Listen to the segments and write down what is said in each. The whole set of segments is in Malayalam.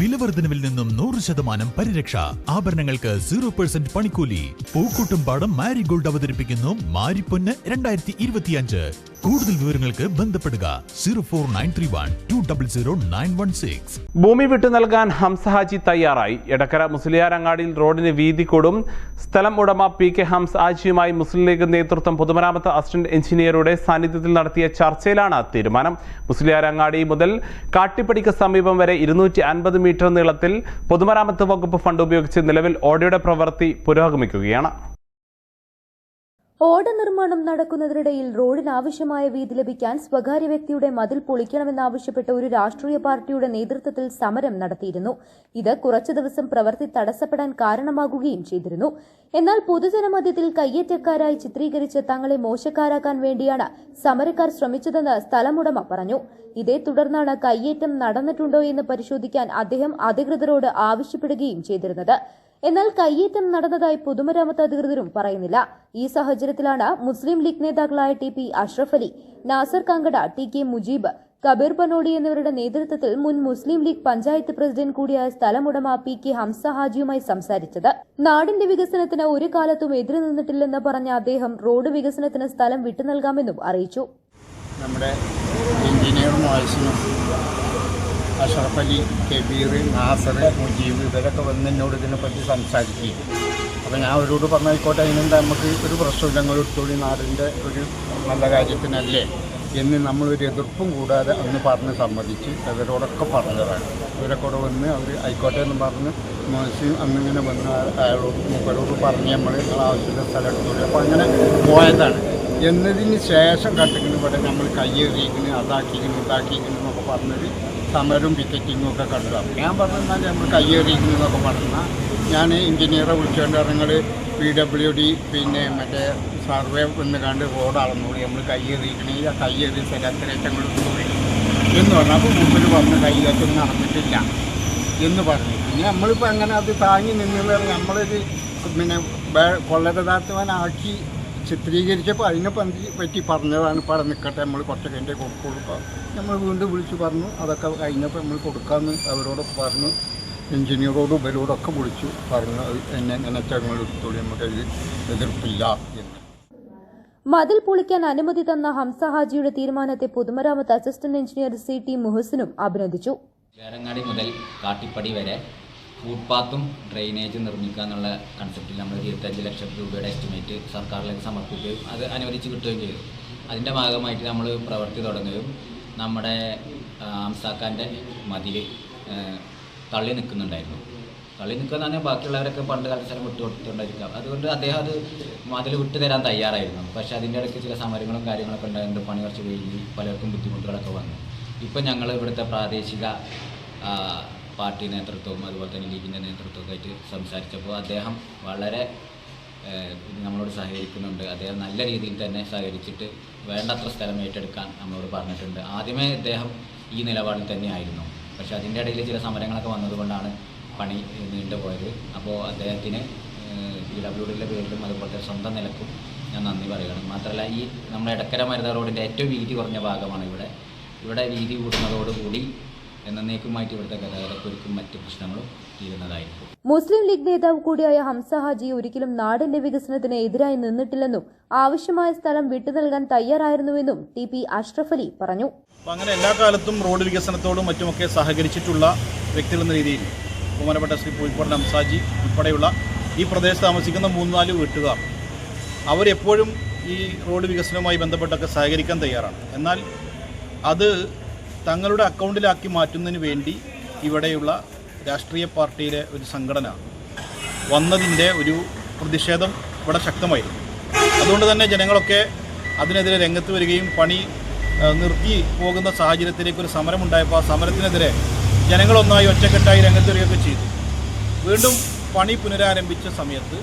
വിലവർദ്ധനവിൽ നിന്നും നൂറ് ശതമാനം പരിരക്ഷ. ആഭരണങ്ങൾക്ക് സീറോ പെർസെന്റ് പണിക്കൂലി. പൂക്കൂട്ടും പാടം മാരിഗോൾഡ് അവതരിപ്പിക്കുന്നു മാരിപ്പൊന്ന് രണ്ടായിരത്തി ഇരുപത്തിയഞ്ച്. കൂടുതൽ വിവരങ്ങൾക്ക് ബന്ധപ്പെടുക zero four nine three one two double zero nine one six. ഭൂമി വിട്ടു നൽകാൻ ഹംസഹാജി തയ്യാറായി. എടക്കര മുസ്ലിയാരങ്ങാടിയിൽ റോഡിന് വീതി കൂടും. സ്ഥലം ഉടമ പി കെ ഹംസ ഹാജിയുമായി മുസ്ലിം ലീഗ് നേതൃത്വം പൊതുമരാമത്ത് അസിസ്റ്റന്റ് എഞ്ചിനീയറുടെ സാന്നിധ്യത്തിൽ നടത്തിയ ചർച്ചയിലാണ് തീരുമാനം. മുസ്ലിയാരങ്ങാടി മുതൽ കാട്ടിപ്പടിക്ക് സമീപം വരെ ഇരുന്നൂറ്റി അൻപത് മീറ്റർ നീളത്തിൽ പൊതുമരാമത്ത് വകുപ്പ് ഫണ്ട് ഉപയോഗിച്ച് നിലവിൽ ഓടയുടെ പ്രവൃത്തി പുരോഗമിക്കുകയാണ്. ഓട നിർമ്മാണം നടക്കുന്നതിനിടയിൽ റോഡിന് ആവശ്യമായ വീതി ലഭിക്കാൻ സ്വകാര്യ വ്യക്തിയുടെ മതിൽ പൊളിക്കണമെന്നാവശ്യപ്പെട്ട് ഒരു രാഷ്ട്രീയ പാർട്ടിയുടെ നേതൃത്വത്തിൽ സമരം നടത്തിയിരുന്നു. ഇത് കുറച്ചു ദിവസം പ്രവൃത്തി തടസ്സപ്പെടാൻ കാരണമാകുകയും ചെയ്തിരുന്നു. എന്നാൽ പൊതുജനമധ്യത്തിൽ കയ്യേറ്റക്കാരായി ചിത്രീകരിച്ച് തങ്ങളെ മോശക്കാരാക്കാൻ വേണ്ടിയാണ് സമരക്കാർ ശ്രമിച്ചതെന്ന് സ്ഥലമുടമ പറഞ്ഞു. ഇതേ തുടർന്നാണ് കയ്യേറ്റം നടന്നിട്ടുണ്ടോ എന്ന് പരിശോധിക്കാൻ അദ്ദേഹം അധികൃതരോട് ആവശ്യപ്പെടുകയും ചെയ്തിരുന്നത്. എന്നാൽ കയ്യേറ്റം നടന്നതായി പൊതുമരാമത്ത് അധികൃതരും പറയുന്നില്ല. ഈ സാഹചര്യത്തിലാണ് മുസ്ലിം ലീഗ് നേതാക്കളായ T P Ashraf Ali Nasar Kankada T K Mujeeb Kabeer Panodi എന്നിവരുടെ നേതൃത്വത്തിൽ മുൻ മുസ്ലിം ലീഗ് പഞ്ചായത്ത് പ്രസിഡന്റ് കൂടിയായ സ്ഥലമുടമ പി കെ ഹംസ ഹാജിയുമായി സംസാരിച്ചത്. നാടിന്റെ വികസനത്തിന് ഒരു കാലത്തും എതിരു നിന്നിട്ടില്ലെന്ന് പറഞ്ഞ അദ്ദേഹം റോഡ് വികസനത്തിന് സ്ഥലം വിട്ടു നൽകാമെന്നും അറിയിച്ചു. നമ്മുടെ എഞ്ചിനീയർ അഷറഫ് അലി കബീർ നാസർ മുജീബ് ഇവരൊക്കെ വന്ന് എന്നോട് ഇതിനെപ്പറ്റി സംസാരിക്കുകയും അപ്പോൾ ഞാൻ അവരോട് പറഞ്ഞായിക്കോട്ടെ അതിനെന്താ നമുക്ക് ഒരു പ്രശ്നമില്ല ഞങ്ങൾ എടുത്തോളി നാടിന്റെ ഒരു നല്ല കാര്യത്തിനല്ലേ? എന്ന് നമ്മളൊരു എതിർപ്പും കൂടാതെ അന്ന് പറഞ്ഞ് സമ്മതിച്ച് അവരോടൊക്കെ പറഞ്ഞതാണ്. ഇവരൊക്കെ കൂടെ വന്ന് അവർ ആയിക്കോട്ടെ എന്ന് പറഞ്ഞ് മോശി അന്നിങ്ങനെ വന്ന് അയാളോട് മൂപ്പരോട് പറഞ്ഞ് നമ്മൾ ആവശ്യമുള്ള സ്ഥലം എടുത്തോളി. അപ്പോൾ അങ്ങനെ പോയതാണ്. എന്നതിന് ശേഷം കട്ടിക്കുന്ന ഇവിടെ നമ്മൾ കയ്യേറിയിരിക്കുന്നു അതാക്കിക്കുന്നു ഇതാക്കിക്കുന്നു എന്നൊക്കെ പറഞ്ഞൊരു സമരവും പിക്കറ്റിങ്ങും ഒക്കെ കണ്ടു ഞാൻ പറഞ്ഞാൽ നമ്മൾ കയ്യേറിയിരിക്കുന്നു എന്നൊക്കെ പറഞ്ഞാൽ ഞാൻ എഞ്ചിനീയറെ വിളിച്ചുകൊണ്ട് നിങ്ങൾ പി ഡബ്ല്യു ഡി പിന്നെ മറ്റേ സർവേ എന്ന് കണ്ട് റോഡ് അളന്നോളി നമ്മൾ കയ്യേറിയിരിക്കണേ ആ കയ്യേറിയ സ്ഥലത്തിലേറ്റങ്ങൾ പോയി എന്ന് പറഞ്ഞു അപ്പോൾ മുമ്പിൽ വന്ന് കയ്യേറ്റം നടന്നിട്ടില്ല എന്ന് പറഞ്ഞു. പിന്നെ നമ്മളിപ്പോൾ അങ്ങനെ അത് താങ്ങി നിന്നുള്ള നമ്മളൊരു പിന്നെ കൊള്ളരുതാത്തവനാക്കി ചിത്രീകരിച്ചപ്പോൾ അതിനെ പറ്റി പറ്റി പറഞ്ഞതാണ് ഇപ്പോൾ അവിടെ നിൽക്കട്ടെ നമ്മൾ കുറച്ച് കഴിഞ്ഞ കൊടുക്കാം നമ്മൾ വീണ്ടും വിളിച്ച് പറഞ്ഞു. അതൊക്കെ കഴിഞ്ഞപ്പോൾ നമ്മൾ കൊടുക്കാമെന്ന് അവരോട് പറഞ്ഞു. എഞ്ചിനീയറോടും ഇവരോടൊക്കെ വിളിച്ചു പറഞ്ഞു അത് എന്നെ എങ്ങനെ ഞങ്ങൾ എടുത്തോളി നമുക്ക് അതിൽ എതിർപ്പില്ല എന്ന്. മതിൽ പൊളിക്കാൻ അനുമതി തന്ന ഹംസ ഹാജിയുടെ തീരുമാനത്തെ പൊതുമരാമത്ത് അസിസ്റ്റന്റ് എഞ്ചിനീയർ സി ടി മുഹസിനും അഭിനന്ദിച്ചു. വേരങ്ങാടി മുതൽ കാട്ടിപ്പടി വരെ ഫുട്പാത്തും ഡ്രെയിനേജും നിർമ്മിക്കുക എന്നുള്ള കൺസെപ്റ്റിൽ നമ്മൾ ഇരുപത്തഞ്ച് ലക്ഷം രൂപയുടെ എസ്റ്റിമേറ്റ് സർക്കാരിലേക്ക് സമർപ്പിക്കുകയും അത് അനുവദിച്ച് കിട്ടുകയും ചെയ്തു. അതിന്റെ ഭാഗമായിട്ട് നമ്മൾ പ്രവൃത്തി തുടങ്ങുകയും നമ്മുടെ ആംസാക്കാന്റെ മതിൽ തള്ളി നിൽക്കുന്നുണ്ടായിരുന്നു. തള്ളി നിൽക്കുന്നതാണ് ബാക്കിയുള്ളവരൊക്കെ പണ്ട് കാലത്ത് സ്ഥലം വിട്ടു കൊടുത്തുകൊണ്ടിരിക്കാം അതുകൊണ്ട് അദ്ദേഹം അത് മതിൽ വിട്ടു തരാൻ തയ്യാറായിരുന്നു. പക്ഷേ അതിന്റെ ഇടയ്ക്ക് ചില സമരങ്ങളും കാര്യങ്ങളൊക്കെ ഉണ്ടായിരുന്നു. പണി കുറച്ച് കഴിഞ്ഞ് പലർക്കും ബുദ്ധിമുട്ടുകളൊക്കെ വന്നു. ഇപ്പം ഞങ്ങൾ ഇവിടുത്തെ പ്രാദേശിക പാർട്ടി നേതൃത്വവും അതുപോലെ തന്നെ ലീഗിന്റെ നേതൃത്വമൊക്കെയായിട്ട് സംസാരിച്ചപ്പോൾ അദ്ദേഹം വളരെ നമ്മളോട് സഹകരിക്കുന്നുണ്ട്. അദ്ദേഹം നല്ല രീതിയിൽ തന്നെ സഹകരിച്ചിട്ട് വേണ്ടത്ര സ്ഥലം ഏറ്റെടുക്കാൻ നമ്മളോട് പറഞ്ഞിട്ടുണ്ട്. ആദ്യമേ അദ്ദേഹം ഈ നിലപാടിൽ തന്നെയായിരുന്നു പക്ഷേ അതിന്റെ ഇടയിൽ ചില സമരങ്ങളൊക്കെ വന്നതുകൊണ്ടാണ് പണി നീണ്ടുപോയത് അപ്പോൾ അദ്ദേഹത്തിന് പി ഡബ്ല്യു ഡിയുടെ പേരിലും അതുപോലെ സ്വന്തം നിലക്കും ഞാൻ നന്ദി പറയുകയാണ്. മാത്രമല്ല ഈ നമ്മുടെ ഇടക്കര മരുത റോഡിന്റെ ഏറ്റവും വീതി കുറഞ്ഞ ഭാഗമാണ് ഇവിടെ. ഇവിടെ വീതി കൂടുന്നതോടുകൂടി എന്നേക്കുമായിട്ട് ഇവിടുത്തെ ഗതാഗതക്കുരുക്കും മറ്റ് പ്രശ്നങ്ങളും തീരുന്നതായിരിക്കും. മുസ്ലിം ലീഗ് നേതാവ് കൂടിയായ ഹംസ ഹാജി ഒരിക്കലും നാടിന്റെ വികസനത്തിന് എതിരായി നിന്നിട്ടില്ലെന്നും ആവശ്യമായ സ്ഥലം വിട്ടു നൽകാൻ തയ്യാറായിരുന്നുവെന്നും ടി പി അഷ്റഫ് അലി പറഞ്ഞു. അപ്പോൾ അങ്ങനെ എല്ലാ കാലത്തും റോഡ് വികസനത്തോടും മറ്റുമൊക്കെ സഹകരിച്ചിട്ടുള്ള വ്യക്തികൾ എന്ന രീതിയിൽ ബഹുമാനപ്പെട്ട ശ്രീ പൂഴിക്കോട് ഹംസാജി ഉൾപ്പെടെയുള്ള ഈ പ്രദേശത്ത് താമസിക്കുന്ന മൂന്ന് നാല് വീട്ടുകാർ അവരെപ്പോഴും ഈ റോഡ് വികസനവുമായി ബന്ധപ്പെട്ടൊക്കെ സഹകരിക്കാൻ തയ്യാറാണ്. എന്നാൽ അത് തങ്ങളുടെ അക്കൗണ്ടിലാക്കി മാറ്റുന്നതിന് വേണ്ടി ഇവിടെയുള്ള രാഷ്ട്രീയ പാർട്ടിയിലെ ഒരു സംഘടന വന്നതിന്റെ ഒരു പ്രതിഷേധം ഇവിടെ ശക്തമായിരുന്നു. അതുകൊണ്ട് തന്നെ ജനങ്ങളൊക്കെ അതിനെതിരെ രംഗത്ത് വരികയും പണി നിർത്തി പോകുന്ന സാഹചര്യത്തിലേക്ക് ഒരു സമരം ഉണ്ടായപ്പോൾ ആ സമരത്തിനെതിരെ ജനങ്ങളൊന്നായി ഒറ്റക്കെട്ടായി രംഗത്ത് വരികയൊക്കെ ചെയ്തു. വീണ്ടും പണി പുനരാരംഭിച്ച സമയത്ത്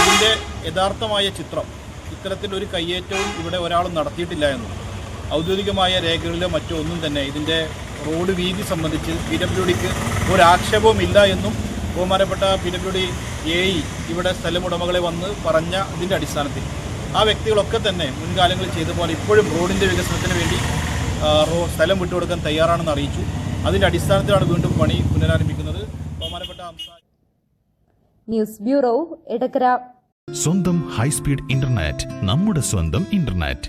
ഇതിന്റെ യഥാർത്ഥമായ ചിത്രം ഇത്തരത്തിലൊരു കയ്യേറ്റവും ഇവിടെ ഒരാളും നടത്തിയിട്ടില്ല എന്നും ഔദ്യോഗികമായ രേഖകളിലോ മറ്റോ ഒന്നും തന്നെ ഇതിന്റെ റോഡ് വീതി സംബന്ധിച്ച് പി ഡബ്ല്യു ഡിക്ക് ഒരാക്ഷേപവും ഇല്ല എന്നും ബഹുമാനപ്പെട്ട P W D A E ഇവിടെ സ്ഥലമുടമകളെ വന്ന് പറഞ്ഞ ഇതിന്റെ അടിസ്ഥാനത്തിൽ. ആ വ്യക്തികളൊക്കെ തന്നെ മുൻകാലങ്ങളിൽ ചെയ്ത പോലെ ഇപ്പോഴും റോഡിന്റെ വികസനത്തിന് വേണ്ടി റോ സ്ഥലം വിട്ടുകൊടുക്കാൻ തയ്യാറാണെന്ന് അറിയിച്ചു. അതിന്റെ അടിസ്ഥാനത്തിലാണ് വീണ്ടും പണി പുനരാരംഭിക്കുന്നത്. ബഹുമാനപ്പെട്ട ന്യൂസ് ബ്യൂറോ എടക്കര. സ്വന്തം ഹൈസ്പീഡ് ഇന്റർനെറ്റ് നമ്മുടെ സ്വന്തം ഇന്റർനെറ്റ്.